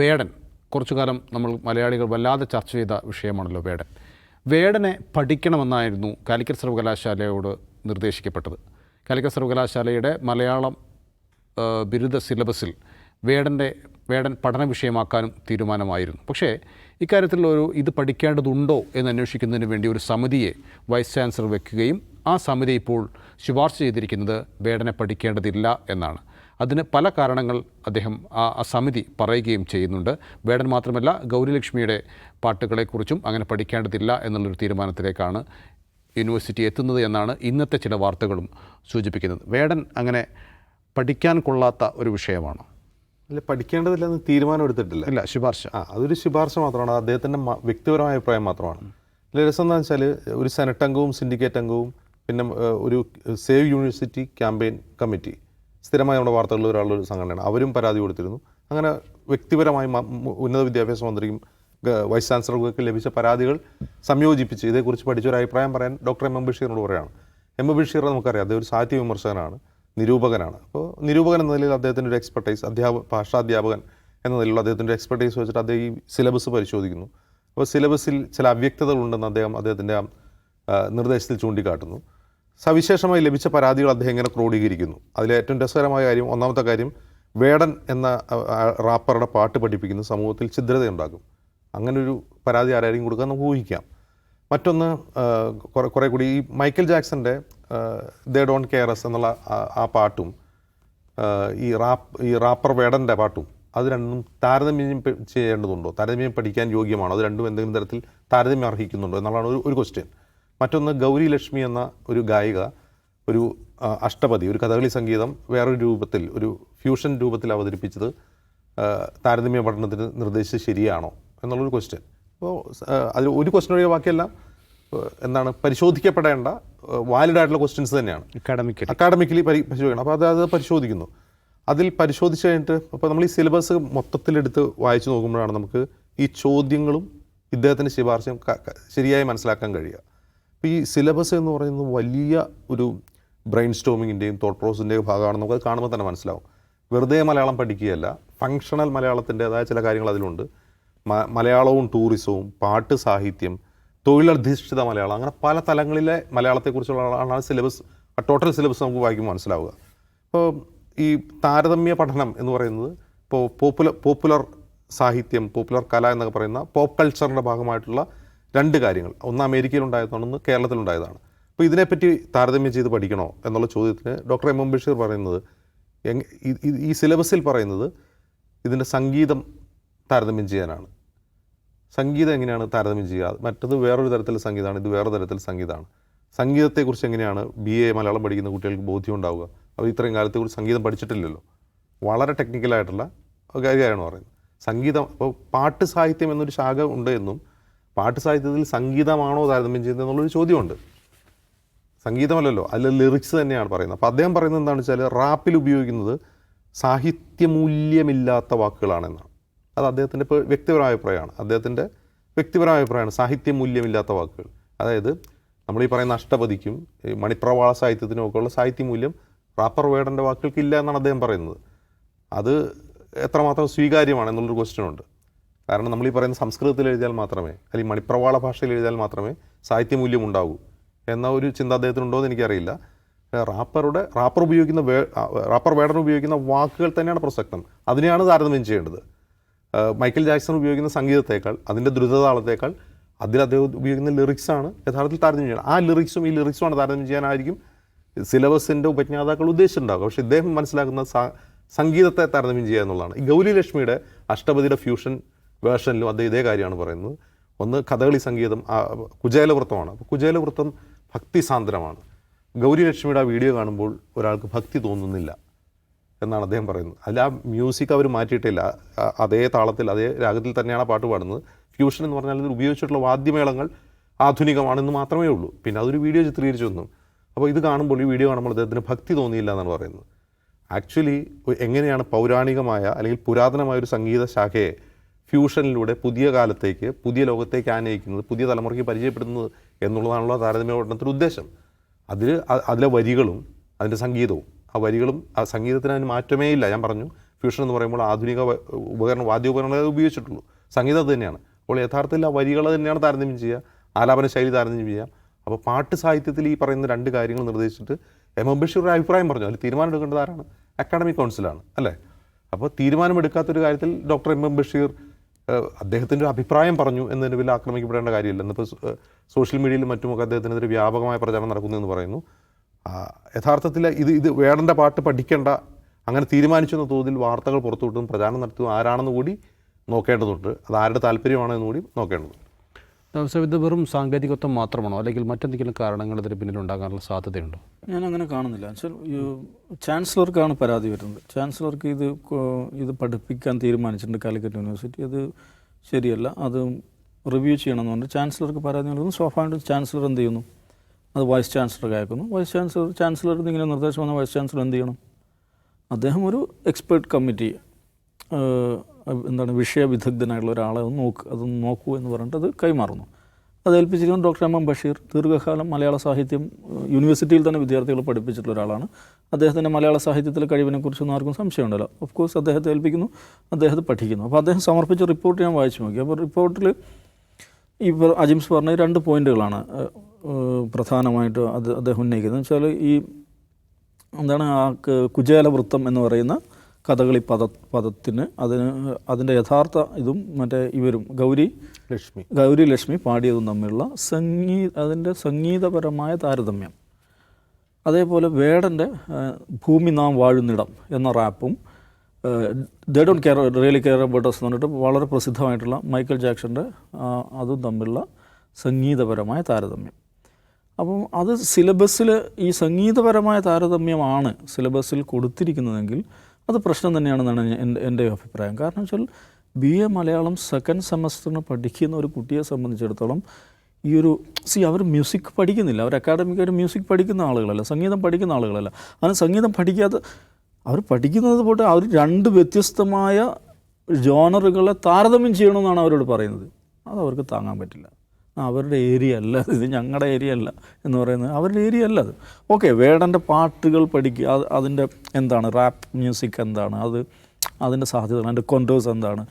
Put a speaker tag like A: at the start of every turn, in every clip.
A: വേടൻ കുറച്ചു കാലം നമ്മൾ മലയാളികൾ വല്ലാതെ ചർച്ച ചെയ്ത വിഷയമാണല്ലോ വേടൻ. വേടനെ പഠിക്കണമെന്നായിരുന്നു കാലിക്കറ്റ് സർവകലാശാലയോട് നിർദ്ദേശിക്കപ്പെട്ടത്. കാലിക്കറ്റ് സർവകലാശാലയുടെ മലയാളം ബിരുദ സിലബസിൽ വേടന്റെ വേടൻ പഠന വിഷയമാക്കാനും തീരുമാനമായിരുന്നു. പക്ഷേ ഇക്കാര്യത്തിൽ ഒരു ഇത് പഠിക്കേണ്ടതുണ്ടോ എന്ന് അന്വേഷിക്കുന്നതിന് വേണ്ടി ഒരു സമിതിയെ വൈസ് ചാൻസലർ വെക്കുകയും ആ സമിതി ഇപ്പോൾ ശുപാർശ ചെയ്തിരിക്കുന്നത് വേടനെ പഠിക്കേണ്ടതില്ല എന്നാണ്. അതിന് പല കാരണങ്ങൾ അദ്ദേഹം ആ സമിതി പറയുകയും ചെയ്യുന്നുണ്ട്. വേടൻ മാത്രമല്ല ഗൗരിലക്ഷ്മിയുടെ പാട്ടുകളെക്കുറിച്ചും അങ്ങനെ പഠിക്കേണ്ടതില്ല എന്നുള്ളൊരു തീരുമാനത്തിലേക്കാണ് യൂണിവേഴ്സിറ്റി എത്തുന്നത് എന്നാണ് ഇന്നത്തെ ചില വാർത്തകളും സൂചിപ്പിക്കുന്നത്. വേടൻ അങ്ങനെ പഠിക്കാൻ കൊള്ളാത്ത ഒരു വിഷയമാണ്?
B: അല്ല പഠിക്കേണ്ടതില്ലെന്ന് തീരുമാനം എടുത്തിട്ടില്ല.
A: ഇല്ല ശുപാർശ.
B: ആ അതൊരു ശുപാർശ മാത്രമാണ്. അദ്ദേഹത്തിന്റെ വ്യക്തിപരമായ അഭിപ്രായം മാത്രമാണ്. അല്ല രസം എന്താണെന്ന് വെച്ചാൽ ഒരു സെനറ്റ് അംഗവും സിൻഡിക്കേറ്റ് അംഗവും പിന്നെ ഒരു സേവ് യൂണിവേഴ്സിറ്റി ക്യാമ്പയിൻ കമ്മിറ്റി. സ്ഥിരമായി നമ്മുടെ വാർത്തകളിൽ ഒരാളൊരു സംഘടനയാണ്. അവരും പരാതി കൊടുത്തിരുന്നു. അങ്ങനെ വ്യക്തിപരമായി ഉന്നത വിദ്യാഭ്യാസ മന്ത്രിയും വൈസ് ചാൻസലർക്കൊക്കെ ലഭിച്ച പരാതികൾ സംയോജിപ്പിച്ച് ഇതേക്കുറിച്ച് പഠിച്ചൊരു അഭിപ്രായം പറയാൻ ഡോക്ടർ എം. എം ബഷീറിനോട് പറയുകയാണ്. എം. എം ബഷീർ നമുക്കറിയാം അദ്ദേഹം ഒരു സാഹിത്യ വിമർശകനാണ് നിരൂപകനാണ്. അപ്പോൾ നിരൂപകൻ എന്ന നിലയിൽ അദ്ദേഹത്തിന്റെ ഒരു എക്സ്പെർട്ടൈസ് അധ്യാപക ഭാഷാധ്യാപകൻ എന്ന നിലയിലുള്ള അദ്ദേഹത്തിന്റെ എക്സ്പെർട്ടൈസ് വെച്ചിട്ട് അദ്ദേഹം ഈ സിലബസ് പരിശോധിക്കുന്നു. അപ്പോൾ സിലബസിൽ ചില അവ്യക്തതകളുണ്ടെന്ന് അദ്ദേഹം അദ്ദേഹത്തിന്റെ നിർദ്ദേശത്തിൽ ചൂണ്ടിക്കാട്ടുന്നു. സവിശേഷമായി ലഭിച്ച പരാതികൾ അദ്ദേഹം ഇങ്ങനെ ക്രോഡീകരിക്കുന്നു. അതിലെ ഏറ്റവും രസകരമായ കാര്യം ഒന്നാമത്തെ കാര്യം വേടൻ എന്ന റാപ്പറുടെ പാട്ട് പഠിപ്പിക്കുന്ന സമൂഹത്തിൽ ഛിദ്രതയുണ്ടാക്കും അങ്ങനൊരു പരാതി ആരായിരിക്കും കൊടുക്കാൻ നമുക്ക് ഊഹിക്കാം. മറ്റൊന്ന് കുറേ കുറെ കൂടി ഈ മൈക്കൽ ജാക്സന്റെ ദേ ഡോൺ കെയറസ് എന്നുള്ള ആ പാട്ടും ഈ റാപ്പ് ഈ റാപ്പർ വേടന്റെ പാട്ടും അത് രണ്ടും താരതമ്യം ചെയ്യേണ്ടതുണ്ടോ? താരതമ്യം പഠിക്കാൻ യോഗ്യമാണോ? അത് രണ്ടും എന്തെങ്കിലും തരത്തിൽ താരതമ്യം അർഹിക്കുന്നുണ്ടോ? എന്നുള്ളതാണ് ഒരു ഒരു ക്വസ്റ്റ്യൻ മറ്റൊന്ന് ഗൗരി ലക്ഷ്മി എന്ന ഒരു ഗായിക ഒരു അഷ്ടപതി ഒരു കഥകളി സംഗീതം വേറൊരു രൂപത്തിൽ ഒരു ഫ്യൂഷൻ രൂപത്തിൽ അവതരിപ്പിച്ചത് താരതമ്യ പഠനത്തിന് നിർദ്ദേശിച്ചത് ശരിയാണോ എന്നുള്ളൊരു ക്വസ്റ്റ്യൻ അപ്പോൾ അതിൽ ഒരു ക്വസ്റ്റ്യൻ ഒഴികെ ബാക്കിയെല്ലാം എന്താണ് പരിശോധിക്കപ്പെടേണ്ട വാലിഡ് ആയിട്ടുള്ള ക്വസ്റ്റ്യൻസ് തന്നെയാണ്.
A: അക്കാഡമിക്കലി
B: അക്കാഡമിക്കലി പരി പരിശോധിക്കണം. അപ്പോൾ അത് അത് പരിശോധിക്കുന്നു. അതിൽ പരിശോധിച്ച് കഴിഞ്ഞിട്ട് അപ്പോൾ നമ്മൾ ഈ സിലബസ് മൊത്തത്തിലെടുത്ത് വായിച്ചു നോക്കുമ്പോഴാണ് നമുക്ക് ഈ ചോദ്യങ്ങളും ഇദ്ദേഹത്തിന്റെ ശുപാർശയും ശരിയായി മനസ്സിലാക്കാൻ കഴിയുക. അപ്പോൾ ഈ സിലബസ് എന്ന് പറയുന്നത് വലിയ ഒരു ബ്രെയിൻ സ്റ്റോമിങ്ങിന്റെയും തോട്ട് പ്രോസിന്റെയും ഭാഗമാണെന്ന് നമുക്ക് കാണുമ്പോൾ തന്നെ മനസ്സിലാവും. വെറുതെ മലയാളം പഠിക്കുകയല്ല ഫങ്ഷണൽ മലയാളത്തിന്റെതായ ചില കാര്യങ്ങൾ അതിലുണ്ട്. മലയാളവും ടൂറിസവും പാട്ട് സാഹിത്യം തൊഴിലധിഷ്ഠിത മലയാളം അങ്ങനെ പല തലങ്ങളിലെ മലയാളത്തെക്കുറിച്ചുള്ള ആണ് സിലബസ് ടോട്ടൽ സിലബസ് നമുക്ക് വായിക്കുമ്പോൾ മനസ്സിലാവുക. അപ്പോൾ ഈ താരതമ്യ പഠനം എന്ന് പറയുന്നത് ഇപ്പോൾ പോപ്പുലർ പോപ്പുലർ സാഹിത്യം പോപ്പുലർ കല എന്നൊക്കെ പറയുന്ന പോപ്പ് കൾച്ചറിന്റെ ഭാഗമായിട്ടുള്ള രണ്ട് കാര്യങ്ങൾ. ഒന്ന് അമേരിക്കയിലുണ്ടായതാണെന്ന് കേരളത്തിലുണ്ടായതാണ്. അപ്പോൾ ഇതിനെപ്പറ്റി താരതമ്യം ചെയ്ത് പഠിക്കണോ എന്നുള്ള ചോദ്യത്തിന് ഡോക്ടർ എം എം ബഷീർ പറയുന്നത് ഈ സിലബസിൽ പറയുന്നത് ഇതിന്റെ സംഗീതം താരതമ്യം ചെയ്യാനാണ്. സംഗീതം എങ്ങനെയാണ് താരതമ്യം ചെയ്യുക? മറ്റത് വേറൊരു തരത്തിലുള്ള സംഗീതമാണ്. ഇത് വേറെ തരത്തിലുള്ള സംഗീതമാണ്. സംഗീതത്തെക്കുറിച്ച് എങ്ങനെയാണ് ബി എ മലയാളം പഠിക്കുന്ന കുട്ടികൾക്ക് ബോധ്യം ഉണ്ടാവുക? അവർ ഇത്രയും കാലത്തെക്കുറിച്ച് സംഗീതം പഠിച്ചിട്ടില്ലല്ലോ. വളരെ ടെക്നിക്കലായിട്ടുള്ള കാര്യമാണ് പറയുന്നത്. സംഗീതം അപ്പോൾ പാട്ട് സാഹിത്യം എന്നൊരു ശാഖ ഉണ്ട് എന്നും പാട്ട് സാഹിത്യത്തിൽ സംഗീതമാണോ താരതമ്യം ചെയ്യുന്നത് എന്നുള്ളൊരു ചോദ്യമുണ്ട്. സംഗീതമല്ലല്ലോ അതിൽ ലിറിക്സ് തന്നെയാണ് പറയുന്നത്. അപ്പോൾ അദ്ദേഹം പറയുന്നത് എന്താണെന്ന് വെച്ചാൽ റാപ്പിൽ ഉപയോഗിക്കുന്നത് സാഹിത്യമൂല്യമില്ലാത്ത വാക്കുകളാണെന്നാണ്. അത് അദ്ദേഹത്തിന്റെ വ്യക്തിപരമായ അഭിപ്രായമാണ്. അദ്ദേഹത്തിന്റെ വ്യക്തിപരമായ അഭിപ്രായമാണ് സാഹിത്യമൂല്യമില്ലാത്ത വാക്കുകൾ. അതായത് നമ്മൾ ഈ പറയുന്ന അഷ്ടപതിക്കും മണിപ്രവാള സാഹിത്യത്തിനും ഒക്കെ ഉള്ള സാഹിത്യമൂല്യം റാപ്പർ വേടന്റെ വാക്കുകൾക്കില്ല എന്നാണ് അദ്ദേഹം പറയുന്നത്. അത് എത്രമാത്രം സ്വീകാര്യമാണ് എന്നുള്ളൊരു ക്വസ്റ്റ്യൻ ഉണ്ട്. കാരണം നമ്മൾ ഈ പറയുന്ന സംസ്കൃതത്തിൽ എഴുതിയാൽ മാത്രമേ അല്ലെങ്കിൽ മണിപ്രവാള ഭാഷയിൽ എഴുതിയാൽ മാത്രമേ സാഹിത്യമൂല്യം ഉണ്ടാവൂ. എന്ന ഒരു ചിന്ത അദ്ദേഹത്തിനുണ്ടോ എന്ന് എനിക്കറിയില്ല റാപ്പറുടെ റാപ്പർ ഉപയോഗിക്കുന്ന വേ റാപ്പർ വേടൻ ഉപയോഗിക്കുന്ന വാക്കുകൾ തന്നെയാണ് പ്രസക്തം. അതിനെയാണ് താരതമ്യം ചെയ്യേണ്ടത്. മൈക്കൽ ജാക്സൺ ഉപയോഗിക്കുന്ന സംഗീതത്തേക്കാൾ അതിന്റെ ദ്രുതതാളത്തേക്കാൾ അതിൽ അദ്ദേഹം ഉപയോഗിക്കുന്ന ലിറിക്സാണ് യഥാർത്ഥത്തിൽ താരതമ്യം ചെയ്യണം ആ ലിറിക്സും ഈ ലിറിക്സുമാണ് താരതമ്യം ചെയ്യാനായിരിക്കും സിലബസിന്റെ ഉപജ്ഞാതാക്കൾ ഉദ്ദേശിച്ചിട്ടുണ്ടാകും പക്ഷേ ഇദ്ദേഹം മനസ്സിലാക്കുന്ന സംഗീതത്തെ താരതമ്യം ചെയ്യുക എന്നുള്ളതാണ്. ഈ ഗൗരി ലക്ഷ്മിയുടെ അഷ്ടപതിയുടെ ഫ്യൂഷൻ വേർഷനിലും അദ്ദേഹം ഇതേ കാര്യമാണ് പറയുന്നത്. ഒന്ന് കഥകളി സംഗീതം കുചേലവൃത്തമാണ്. അപ്പോൾ കുചേലവൃത്തം ഭക്തിസാന്ദ്രമാണ്. ഗൗരി ലക്ഷ്മിയുടെ ആ വീഡിയോ കാണുമ്പോൾ ഒരാൾക്ക് ഭക്തി തോന്നുന്നില്ല എന്നാണ് അദ്ദേഹം പറയുന്നത്. അല്ല ആ മ്യൂസിക് അവർ മാറ്റിയിട്ടില്ല. അതേ താളത്തിൽ അതേ രാഗത്തിൽ തന്നെയാണ് പാട്ട് പാടുന്നത്. ഫ്യൂഷൻ എന്ന് പറഞ്ഞാൽ ഇതിൽ ഉപയോഗിച്ചിട്ടുള്ള വാദ്യമേളങ്ങൾ ആധുനികമാണെന്ന് മാത്രമേ ഉള്ളൂ. പിന്നെ അതൊരു വീഡിയോ ചിത്രീകരിച്ചു വന്നു അപ്പോൾ ഇത് കാണുമ്പോൾ ഈ വീഡിയോ കാണുമ്പോൾ അദ്ദേഹത്തിന് ഭക്തി തോന്നിയില്ല എന്നാണ് പറയുന്നത്. ആക്ച്വലി എങ്ങനെയാണ് പൗരാണികമായ അല്ലെങ്കിൽ പുരാതനമായ ഒരു സംഗീത ശാഖയെ ഫ്യൂഷനിലൂടെ പുതിയ കാലത്തേക്ക് പുതിയ ലോകത്തേക്ക് ആനയിക്കുന്നത് പുതിയ തലമുറയ്ക്ക് പരിചയപ്പെടുന്നത് എന്നുള്ളതാണല്ലോ താരതമ്യ പഠനത്തിന്റെ ഉദ്ദേശം. അതിൽ അതിലെ വരികളും അതിന്റെ സംഗീതവും ആ വരികളും ആ സംഗീതത്തിന് അതിന് മാറ്റമേ ഇല്ല. ഞാൻ പറഞ്ഞു ഫ്യൂഷൻ എന്ന് പറയുമ്പോൾ ആധുനിക ഉപകരണ വാദ്യോപകരണങ്ങളെ ഉപയോഗിച്ചിട്ടുള്ളൂ. സംഗീതം അത് തന്നെയാണ്. അപ്പോൾ യഥാർത്ഥത്തിൽ ആ വരികൾ തന്നെയാണ് താരതമ്യം ചെയ്യുക. ആലാപന ശൈലി താരതമ്യം ചെയ്യുക. അപ്പോൾ പാട്ട് സാഹിത്യത്തിൽ ഈ പറയുന്ന രണ്ട് കാര്യങ്ങൾ നിർദ്ദേശിച്ചിട്ട് എം എം ബഷീർ അഭിപ്രായം പറഞ്ഞു. അതിൽ തീരുമാനം എടുക്കേണ്ടത് ആരാണ്? അക്കാഡമിക് കൗൺസിലാണ് അല്ലേ? അപ്പോൾ തീരുമാനമെടുക്കാത്തൊരു കാര്യത്തിൽ ഡോക്ടർ എം എം ബഷീർ അദ്ദേഹത്തിന്റെ ഒരു അഭിപ്രായം പറഞ്ഞു എന്നതിന് വലിയ ആക്രമിക്കപ്പെടേണ്ട കാര്യമില്ല. ഇന്നിപ്പോൾ സോഷ്യൽ മീഡിയയിലും മറ്റുമൊക്കെ അദ്ദേഹത്തിനെതിരെ വ്യാപകമായ പ്രചാരണം നടക്കുന്നു എന്ന് പറയുന്നു. യഥാർത്ഥത്തിൽ ഇത് ഇത് വേടന്റെ പാട്ട് പഠിക്കേണ്ട അങ്ങനെ തീരുമാനിച്ചെന്ന തോതിൽ വാർത്തകൾ പുറത്തുവിട്ടും പ്രചാരണം നടത്തും ആരാണെന്ന് കൂടി നോക്കേണ്ടതുണ്ട്. അത് ആരുടെ താല്പര്യമാണെന്ന് കൂടി നോക്കേണ്ടതുണ്ട്.
A: സാർ ഇത് വെറും സാങ്കേതികത്വം മാത്രമാണോ? അല്ലെങ്കിൽ മറ്റെന്തെങ്കിലും കാരണങ്ങൾ ഇതിന് പിന്നിലുണ്ടാകാനുള്ള സാധ്യതയുണ്ടോ?
C: ഞാൻ അങ്ങനെ കാണുന്നില്ല ചാൻസലർക്കാണ് പരാതി വരുന്നത്. ചാൻസലർക്ക് ഇത് ഇത് പഠിപ്പിക്കാൻ തീരുമാനിച്ചിട്ടുണ്ട് കാലിക്കറ്റ് യൂണിവേഴ്സിറ്റി. അത് ശരിയല്ല. അത് റിവ്യൂ ചെയ്യണമെന്ന് പറഞ്ഞു ചാൻസലർക്ക് പരാതി നൽകുന്നു. സ്വാഭാവികമായിട്ടും ചാൻസലർ എന്ത് ചെയ്യുന്നു? അത് വൈസ് ചാൻസലർക്ക് അയക്കുന്നു. വൈസ് ചാൻസലർ ചാൻസലർ ഇങ്ങനെ നിർദ്ദേശം വന്ന വൈസ് ചാൻസലർ എന്ത് ചെയ്യണം? അദ്ദേഹം ഒരു എക്സ്പേർട്ട് കമ്മിറ്റി എന്താണ് വിഷയ വിദഗ്ധനായിട്ടുള്ള ഒരാളെ ഒന്ന് നോക്ക് അതൊന്ന് നോക്കൂ എന്ന് പറഞ്ഞിട്ട് അത് കൈമാറുന്നു. അത് ഏൽപ്പിച്ചിരിക്കുന്നത് ഡോക്ടർ എം എം ബഷീർ. ദീർഘകാലം മലയാള സാഹിത്യം യൂണിവേഴ്സിറ്റിയിൽ തന്നെ വിദ്യാർത്ഥികളെ പഠിപ്പിച്ചിട്ടുള്ള ഒരാളാണ്. അദ്ദേഹത്തിന്റെ മലയാള സാഹിത്യത്തിലെ കഴിവിനെക്കുറിച്ചൊന്നും ആർക്കും സംശയമുണ്ടല്ലോ. ഓഫ് കോഴ്സ് അദ്ദേഹത്തെ ഏൽപ്പിക്കുന്നു അദ്ദേഹത്തെ പഠിക്കുന്നു. അപ്പോൾ അദ്ദേഹം സമർപ്പിച്ച റിപ്പോർട്ട് ഞാൻ വായിച്ചു നോക്കി. അപ്പോൾ റിപ്പോർട്ടിൽ ഈ അജിംസ് പറഞ്ഞ രണ്ട് പോയിന്റുകളാണ് പ്രധാനമായിട്ട് അത് അദ്ദേഹം ഉന്നയിക്കുന്നത്. വെച്ചാൽ ഈ എന്താണ് ആ ക- കുചേല വൃത്തം എന്ന് പറയുന്ന കഥകളി പദ പദത്തിന് അതിന് അതിന്റെ യഥാർത്ഥ ഇതും മറ്റേ ഇവരും ഗൗരി
B: ലക്ഷ്മി.
C: ഗൗരി ലക്ഷ്മി പാടിയതും തമ്മിലുള്ള സംഗീ അതിന്റെ സംഗീതപരമായ താരതമ്യം. അതേപോലെ വേടന്റെ ഭൂമി നാം വാഴുന്നിടം എന്ന റാപ്പും they don't care really care about എന്ന് പറഞ്ഞിട്ട് വളരെ പ്രസിദ്ധമായിട്ടുള്ള മൈക്കിൾ ജാക്സന്റെ അതും തമ്മിലുള്ള സംഗീതപരമായ താരതമ്യം. അപ്പം അത് സിലബസിൽ ഈ സംഗീതപരമായ താരതമ്യമാണ് സിലബസിൽ കൊടുത്തിരിക്കുന്നതെങ്കിൽ അത് പ്രശ്നം തന്നെയാണെന്നാണ് എന്റെ അഭിപ്രായം. കാരണം വെച്ചാൽ ബി എ മലയാളം സെക്കൻഡ് സെമസ്റ്ററിന് പഠിക്കുന്ന ഒരു കുട്ടിയെ സംബന്ധിച്ചിടത്തോളം ഈ ഒരു സി അവർ മ്യൂസിക് പഠിക്കുന്നില്ല. അവർ അക്കാഡമിക്കായിട്ട് മ്യൂസിക് പഠിക്കുന്ന ആളുകളല്ല. സംഗീതം പഠിക്കുന്ന ആളുകളല്ല. അങ്ങനെ സംഗീതം പഠിക്കാത്ത അവർ പഠിക്കുന്നത് പോട്ടെ അവർ രണ്ട് വ്യത്യസ്തമായ ജോണറുകളെ താരതമ്യം ചെയ്യണമെന്നാണ് അവരോട് പറയുന്നത്. അത് അവർക്ക് താങ്ങാൻ പറ്റില്ല. അവരുടെ ഏരിയ അല്ല ഇത് ഞങ്ങളുടെ ഏരിയ അല്ല എന്ന് പറയുന്നത് അവരുടെ ഏരിയ അല്ല അത്. ഓക്കെ വേടന്റെ പാട്ടുകൾ പഠിക്കുക അത് അതിന്റെ എന്താണ് റാപ്പ് മ്യൂസിക് എന്താണ് അത് അതിന്റെ സാധ്യതകൾ അതിന്റെ കൊണ്ടോസ് എന്താണ്.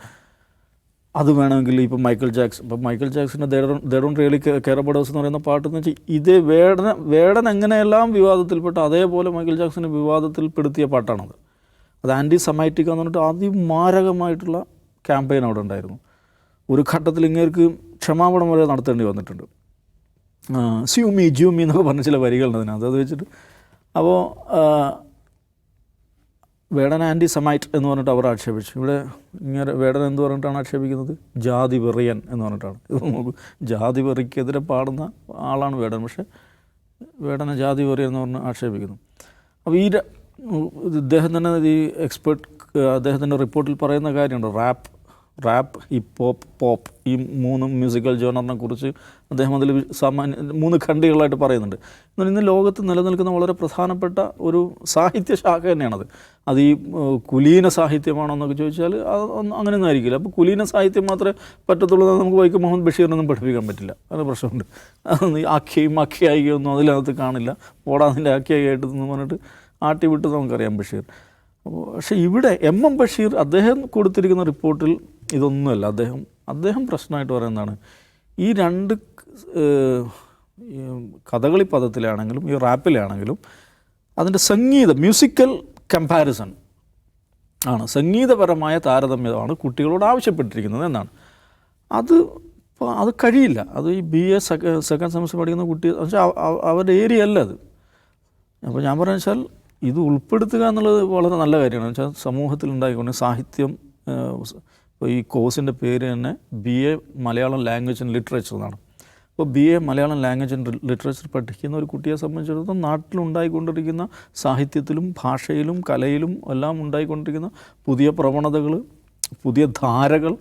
C: അത് വേണമെങ്കിൽ ഇപ്പോൾ മൈക്കിൾ ജാക്സൺ ഇപ്പം Michael ജാക്സന്റെ they don't really care about us എന്ന് പറയുന്ന പാട്ട് എന്ന് വെച്ചാൽ ഇതേ വേടന വേടൻ എങ്ങനെയെല്ലാം വിവാദത്തിൽപ്പെട്ട അതേപോലെ മൈക്കിൾ ജാക്സന് വിവാദത്തിൽപ്പെടുത്തിയ പാട്ടാണത്. അത് ആന്റി സമൈറ്റിക്ക എന്ന് പറഞ്ഞിട്ട് അതിമാരകമായിട്ടുള്ള ക്യാമ്പയിൻ അവിടെ ഉണ്ടായിരുന്നു. ഒരു ഘട്ടത്തിൽ ഇങ്ങേർക്ക് ക്ഷമാപണം വരെ നടത്തേണ്ടി വന്നിട്ടുണ്ട്. സ്യൂമി ജ്യൂമി എന്നൊക്കെ പറഞ്ഞ ചില വരികളുണ്ട് അതിനകത്ത്. അത് വെച്ചിട്ട് അപ്പോൾ വേടൻ ആന്റി സമൈറ്റ് എന്ന് പറഞ്ഞിട്ട് അവർ ആക്ഷേപിച്ചു. ഇവിടെ ഇങ്ങനെ വേടൻ എന്ന് പറഞ്ഞിട്ടാണ് ആക്ഷേപിക്കുന്നത്? ജാതി വെറിയൻ എന്ന് പറഞ്ഞിട്ടാണ്. ഇത് നോക്കൂ ജാതി വെറിക്കെതിരെ പാടുന്ന ആളാണ് വേടൻ. പക്ഷേ വേടനെ ജാതി വെറിയൻ എന്ന് പറഞ്ഞ് ആക്ഷേപിക്കുന്നു. അപ്പോൾ ഈ ഇദ്ദേഹം തന്നെ ഈ എക്സ്പേർട്ട് അദ്ദേഹത്തിന്റെ റിപ്പോർട്ടിൽ പറയുന്ന കാര്യമുണ്ട്. Rap rap hip hop pop ഈ മൂന്ന് മ്യൂസിക്കൽ ജോണറിനെ കുറിച്ച് അദ്ദേഹം അതിൽ സാമാന്യ മൂന്ന് ഖണ്ഡികളായിട്ട് പറയുന്നുണ്ട്. എന്നാൽ ഇന്ന് ലോകത്ത് നിലനിൽക്കുന്ന വളരെ പ്രധാനപ്പെട്ട ഒരു സാഹിത്യ ശാഖ തന്നെയാണത്. അത് ഈ കുലീന സാഹിത്യമാണോ എന്നൊക്കെ ചോദിച്ചാൽ അത് അങ്ങനെയൊന്നും ആയിരിക്കില്ല. അപ്പോൾ കുലീന സാഹിത്യം മാത്രമേ പറ്റത്തുള്ളൂ നമുക്ക് വൈക്കം മുഹമ്മദ് ബഷീറിനൊന്നും പഠിപ്പിക്കാൻ പറ്റില്ല. അത് പ്രശ്നമുണ്ട്. അതൊന്നും ആഖ്യയും ആഖ്യായികയൊന്നും അതിനകത്ത് കാണില്ല. ഓടാതിന്റെ അതിന്റെ ആഖ്യായിയായിട്ട് എന്ന് പറഞ്ഞിട്ട് ആട്ടി വിട്ട് നമുക്കറിയാം ബഷീർ. പക്ഷേ ഇവിടെ എം എം ബഷീർ അദ്ദേഹം കൊടുത്തിരിക്കുന്ന റിപ്പോർട്ടിൽ ഇതൊന്നുമല്ല. അദ്ദേഹം അദ്ദേഹം പ്രശ്നമായിട്ട് പറയുന്നതാണ്. ഈ രണ്ട് കഥകളി പദത്തിലാണെങ്കിലും ഈ റാപ്പിലാണെങ്കിലും അതിന്റെ സംഗീത മ്യൂസിക്കൽ കമ്പാരിസൺ ആണ്. സംഗീതപരമായ താരതമ്യമാണ് കുട്ടികളോട് ആവശ്യപ്പെട്ടിരിക്കുന്നത് എന്നാണ്. അത് ഇപ്പോൾ അത് കഴിയില്ല. അത് ഈ ബി എ സെക്കൻഡ് സെമസ്റ്റർ പഠിക്കുന്ന കുട്ടി പക്ഷേ അവരുടെ ഏരിയ അല്ല അത്. അപ്പോൾ ഞാൻ വെച്ചാൽ ഇത് ഉൾപ്പെടുത്തുക എന്നുള്ളത് വളരെ നല്ല കാര്യമാണ്. വെച്ചാൽ സമൂഹത്തിൽ ഉണ്ടായിക്കൊണ്ട് സാഹിത്യം ഈ കോഴ്സിന്റെ പേര് തന്നെ B A Malayalam language and literature എന്നാണ്. അപ്പോൾ B A Malayalam language and literature പഠിക്കുന്ന ഒരു കുട്ടിയെ സംബന്ധിച്ചിടത്തോളം നാട്ടിലുണ്ടായിക്കൊണ്ടിരിക്കുന്ന സാഹിത്യത്തിലും ഭാഷയിലും കലയിലും എല്ലാം ഉണ്ടായിക്കൊണ്ടിരിക്കുന്ന പുതിയ പ്രവണതകൾ പുതിയ ധാരകൾ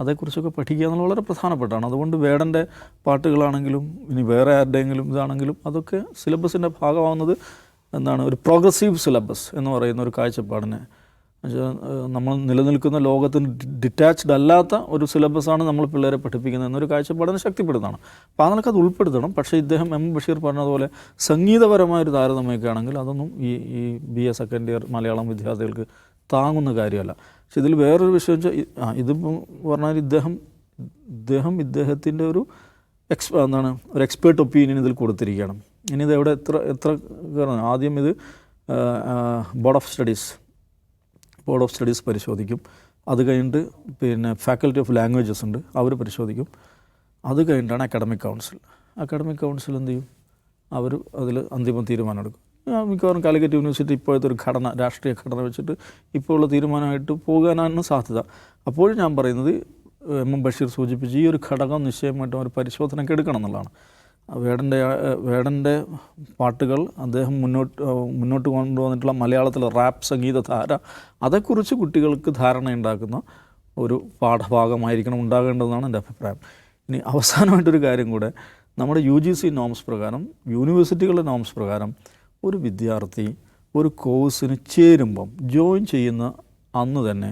C: അതേക്കുറിച്ചൊക്കെ പഠിക്കുക എന്നുള്ളത് വളരെ പ്രധാനപ്പെട്ടാണ് അതുകൊണ്ട് വേടന്റെ പാട്ടുകളാണെങ്കിലും ഇനി വേറെ ആരുടെയെങ്കിലും ഇതാണെങ്കിലും അതൊക്കെ സിലബസിന്റെ ഭാഗമാവുന്നത് എന്താണ് ഒരു പ്രോഗ്രസീവ് സിലബസ് എന്ന് പറയുന്ന ഒരു കാഴ്ചപ്പാടിനെ. നമ്മൾ നിലനിൽക്കുന്ന ലോകത്തിന് ഡിറ്റാച്ച്ഡ് അല്ലാത്ത ഒരു സിലബസാണ് നമ്മൾ പിള്ളേരെ പഠിപ്പിക്കുന്നത് എന്നൊരു കാഴ്ചപ്പാടിനെ ശക്തിപ്പെടുത്തണം അപ്പോൾ അതിനൊക്കെ അത് ഉൾപ്പെടുത്തണം. പക്ഷേ ഇദ്ദേഹം എം ബഷീർ പറഞ്ഞതുപോലെ സംഗീതപരമായ ഒരു താരതമ്യമൊക്കെ ആണെങ്കിൽ അതൊന്നും ഈ ഈ B A second year Malayalam വിദ്യാർത്ഥികൾക്ക് താങ്ങുന്ന കാര്യമല്ല. പക്ഷെ ഇതിൽ വേറൊരു വിഷയം വെച്ചാൽ ആ ഇതിപ്പം പറഞ്ഞാൽ ഇദ്ദേഹം ഇദ്ദേഹം ഇദ്ദേഹത്തിന്റെ ഒരു എക്സ് എന്താണ് ഒരു എക്സ്പേർട്ട് ഒപ്പീനിയൻ ഇതിൽ കൊടുത്തിരിക്കുകയാണ്. ഇനി ഇത് എവിടെ എത്ര എത്ര കയറണം? ആദ്യം ഇത് board of studies board of studies പരിശോധിക്കും. അത് കഴിഞ്ഞിട്ട് പിന്നെ ഫാക്കൽറ്റി ഓഫ് ലാംഗ്വേജസ് ഉണ്ട് അവർ പരിശോധിക്കും. അത് കഴിഞ്ഞിട്ടാണ് അക്കാഡമിക് കൗൺസിൽ അക്കാഡമിക് കൗൺസിൽ എന്ത് ചെയ്യും? അവർ അതിൽ അന്തിമ തീരുമാനം എടുക്കും മിക്കവാറും കാലിക്കറ്റ് യൂണിവേഴ്സിറ്റി ഇപ്പോഴത്തെ ഒരു ഘടന രാഷ്ട്രീയ ഘടന വെച്ചിട്ട് ഇപ്പോൾ ഉള്ള തീരുമാനമായിട്ട് പോകാനാണ് സാധ്യത. അപ്പോഴും ഞാൻ പറയുന്നത് എം എം ബഷീർ സൂചിപ്പിച്ച് ഈ ഒരു ഘടകം നിശ്ചയമായിട്ടും ഒരു പരിശോധനയ്ക്ക് എടുക്കണം എന്നുള്ളതാണ്. വേടന്റെ വേടന്റെ പാട്ടുകൾ അദ്ദേഹം മുന്നോട്ട് മുന്നോട്ട് കൊണ്ടുവന്നിട്ടുള്ള മലയാളത്തിലെ റാപ്പ് സംഗീതധാര അതേക്കുറിച്ച് കുട്ടികൾക്ക് ധാരണയുണ്ടാക്കുന്ന ഒരു പാഠഭാഗമായിരിക്കണം ഉണ്ടാകേണ്ടതെന്നാണ് എന്റെ അഭിപ്രായം. ഇനി അവസാനമായിട്ടൊരു കാര്യം കൂടെ. നമ്മുടെ യു ജി സി നോംസ് പ്രകാരം യൂണിവേഴ്സിറ്റികളുടെ നോംസ് പ്രകാരം ഒരു വിദ്യാർത്ഥി ഒരു കോഴ്സിന് ചേരുമ്പം ജോയിൻ ചെയ്യുന്ന അന്ന് തന്നെ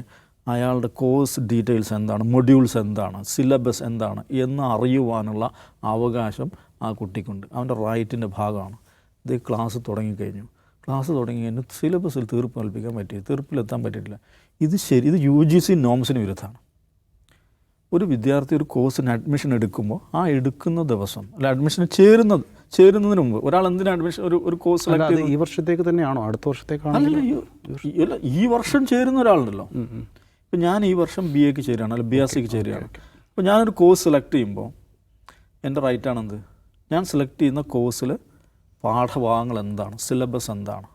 C: അയാളുടെ കോഴ്സ് ഡീറ്റെയിൽസ് എന്താണ് മൊഡ്യൂൾസ് എന്താണ് സിലബസ് എന്താണ് എന്ന് അറിയുവാനുള്ള അവകാശം ആ കുട്ടിക്കുണ്ട്. അവന്റെ റൈറ്റിന്റെ ഭാഗമാണ്. ഇത് ക്ലാസ് തുടങ്ങിക്കഴിഞ്ഞു. ക്ലാസ് തുടങ്ങി കഴിഞ്ഞ് സിലബസിൽ തീർപ്പ് കൽപ്പിക്കാൻ പറ്റി തീർപ്പിലെത്താൻ പറ്റിയിട്ടില്ല. ഇത് ശരി ഇത് യു ജി സി നോംസിന് വിരുദ്ധമാണ്. ഒരു വിദ്യാർത്ഥി ഒരു കോഴ്സിന് അഡ്മിഷൻ എടുക്കുമ്പോൾ ആ എടുക്കുന്ന ദിവസം അല്ല അഡ്മിഷന് ചേരുന്നത് ചേരുന്നതിന് മുമ്പ് ഒരാൾ എന്തിനാ അഡ്മിഷൻ ഒരു ഒരു കോഴ്സ് സെലക്ട്
A: ചെയ്ത് ഈ വർഷത്തേക്ക് തന്നെയാണോ? അടുത്ത വർഷത്തേക്കാണോ?
C: അല്ല ഈ വർഷം ചേരുന്ന ഒരാളുണ്ടല്ലോ. ഇപ്പം ഞാൻ ഈ വർഷം ബി എക്ക് ചേരുകയാണ് അല്ല ബി എസ് സിക്ക് ചേരുകയാണ്. അപ്പോൾ ഞാനൊരു കോഴ്സ് സെലക്ട് ചെയ്യുമ്പോൾ എന്റെ റൈറ്റ് ആണെന്ത് ഞാൻ സെലക്ട് ചെയ്യുന്ന കോഴ്സിൽ പാഠഭാഗങ്ങൾ എന്താണ്? സിലബസ് എന്താണ്?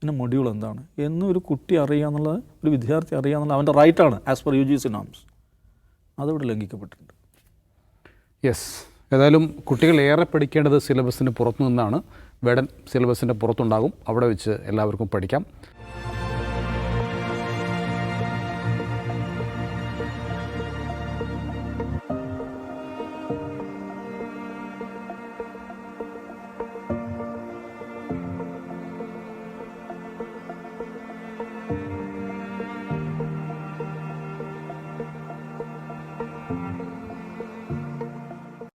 C: പിന്നെ മൊഡ്യൂൾ എന്താണ്? എന്നൊരു കുട്ടി അറിയാന്നുള്ളത് ഒരു വിദ്യാർത്ഥി അറിയാന്നുള്ള അവന്റെ റൈറ്റാണ് as per U G C norms അതിവിടെ ലംഘിക്കപ്പെട്ടിട്ടുണ്ട്.
A: യെസ് ഏതായാലും കുട്ടികൾ ഏറെ പഠിക്കേണ്ടത് സിലബസിന് പുറത്തു നിന്നാണ് വേടൻ സിലബസിന്റെ പുറത്തുണ്ടാകും. അവിടെ വെച്ച് എല്ലാവർക്കും പഠിക്കാം.